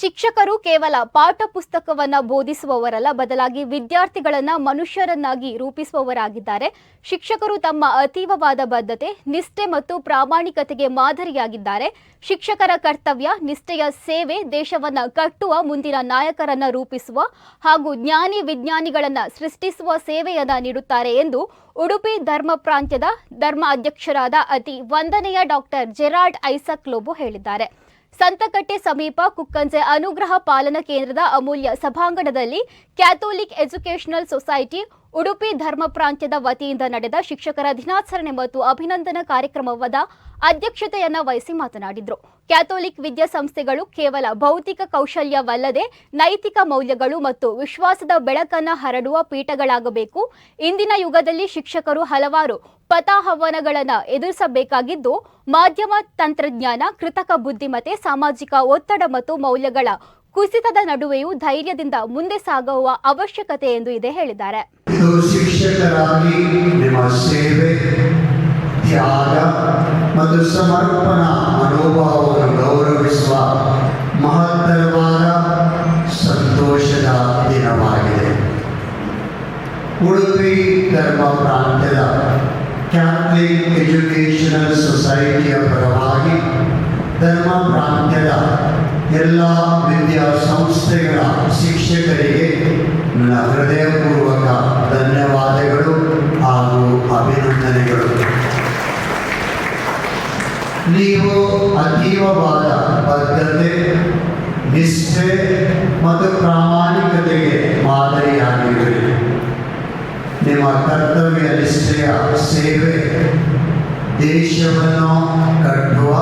ಶಿಕ್ಷಕರು ಕೇವಲ ಪಾಠ ಪುಸ್ತಕವನ್ನ ಬೋಧಿಸುವವರಲ್ಲ, ಬದಲಾಗಿ ವಿದ್ಯಾರ್ಥಿಗಳನ್ನ ಮನುಷ್ಯರನ್ನಾಗಿ ರೂಪಿಸುವವರಾಗಿದ್ದಾರೆ. ಶಿಕ್ಷಕರು ತಮ್ಮ ಅತೀವವಾದ ಬದ್ಧತೆ, ನಿಷ್ಠೆ ಮತ್ತು ಪ್ರಾಮಾಣಿಕತೆಗೆ ಮಾದರಿಯಾಗಿದ್ದಾರೆ. ಶಿಕ್ಷಕರ ಕರ್ತವ್ಯ, ನಿಷ್ಠೆಯ ಸೇವೆ, ದೇಶವನ್ನ ಕಟ್ಟುವ, ಮುಂದಿನ ನಾಯಕರನ್ನ ರೂಪಿಸುವ ಹಾಗೂ ಜ್ಞಾನಿ ವಿಜ್ಞಾನಿಗಳನ್ನ ಸೃಷ್ಟಿಸುವ ಸೇವೆಯನ್ನ ನೀಡುತ್ತಾರೆ ಎಂದು ಉಡುಪಿ ಧರ್ಮ ಪ್ರಾಂತ್ಯದ ಧರ್ಮ ಅಧ್ಯಕ್ಷರಾದ ಅತಿ ವಂದನೆಯ ಡಾಕ್ಟರ್ ಜೆರಾಡ್ ಐಸಕ್ ಲೋಬೋ ಹೇಳಿದ್ದಾರೆ. ಸಂತಕಟ್ಟೆ ಸಮೀಪ ಕುಕ್ಕಂಜೆ ಅನುಗ್ರಹ ಪಾಲನಾ ಕೇಂದ್ರದ ಅಮೂಲ್ಯ ಸಭಾಂಗಣದಲ್ಲಿ ಕ್ಯಾಥೋಲಿಕ್ ಎಜುಕೇಷನಲ್ ಸೊಸೈಟಿ ಉಡುಪಿ ಧರ್ಮ ಪ್ರಾಂತ್ಯದ ವತಿಯಿಂದ ನಡೆದ ಶಿಕ್ಷಕರ ದಿನಾಚರಣೆ ಮತ್ತು ಅಭಿನಂದನಾ ಕಾರ್ಯಕ್ರಮವಾದ ಅಧ್ಯಕ್ಷತೆಯನ್ನ ವಹಿಸಿ ಮಾತನಾಡಿದರು. ಕ್ಯಾಥೋಲಿಕ್ ವಿದ್ಯಾಸಂಸ್ಥೆಗಳು ಕೇವಲ ಭೌತಿಕ ಕೌಶಲ್ಯವಲ್ಲದೆ ನೈತಿಕ ಮೌಲ್ಯಗಳು ಮತ್ತು ವಿಶ್ವಾಸದ ಬೆಳಕನ್ನು ಹರಡುವ ಪೀಠಗಳಾಗಬೇಕು. ಇಂದಿನ ಯುಗದಲ್ಲಿ ಶಿಕ್ಷಕರು ಹಲವಾರು ಪಥಾಹವನಗಳನ್ನು ಎದುರಿಸಬೇಕಾಗಿದ್ದು, ಮಾಧ್ಯಮ ತಂತ್ರಜ್ಞಾನ, ಕೃತಕ ಬುದ್ಧಿಮತ್ತೆ, ಸಾಮಾಜಿಕ ಒತ್ತಡ ಮತ್ತು ಮೌಲ್ಯಗಳ ಕುಸಿತದ ನಡುವೆಯೂ ಧೈರ್ಯದಿಂದ ಮುಂದೆ ಸಾಗುವ ಅವಶ್ಯಕತೆ ಎಂದು ಇದೆ ಹೇಳಿದ್ದಾರೆ. ಇದು ಶಿಕ್ಷಕರಾಗಿ ನಿಮ್ಮ ಸೇವೆ, ತ್ಯಾಗ ಮತ್ತು ಸಮರ್ಪಣಾ ಮನೋಭಾವವನ್ನು ಗೌರವಿಸುವ ಮಹತ್ತರವಾದ ಸಂತೋಷದ ದಿನವಾಗಿದೆ. ಉಡುಪಿ ಧರ್ಮ ಪ್ರಾಂತ್ಯದ ಕ್ಯಾಥಲಿಕ್ ಎಜುಕೇಷನಲ್ ಸೊಸೈಟಿಯ ಪರವಾಗಿ ಧರ್ಮ ಪ್ರಾಂತ್ಯದ ಎಲ್ಲ ವಿದ್ಯಾಸಂಸ್ಥೆಗಳ ಶಿಕ್ಷಕರಿಗೆ ನನ್ನ ಹೃದಯಪೂರ್ವಕ ನೀವು ಅತೀವವಾದ ಬದ್ಧತೆ ನಿಷ್ಠೆ ಮತ್ತು ಪ್ರಾಮಾಣಿಕತೆಗೆ ಮಾದರಿಯಾಗಿರುವಿರಿ. ನಿಮ್ಮ ಕರ್ತವ್ಯ ನಿಷ್ಠೆಯ ಸೇವೆ ದೇಶವನ್ನು ಕಟ್ಟುವ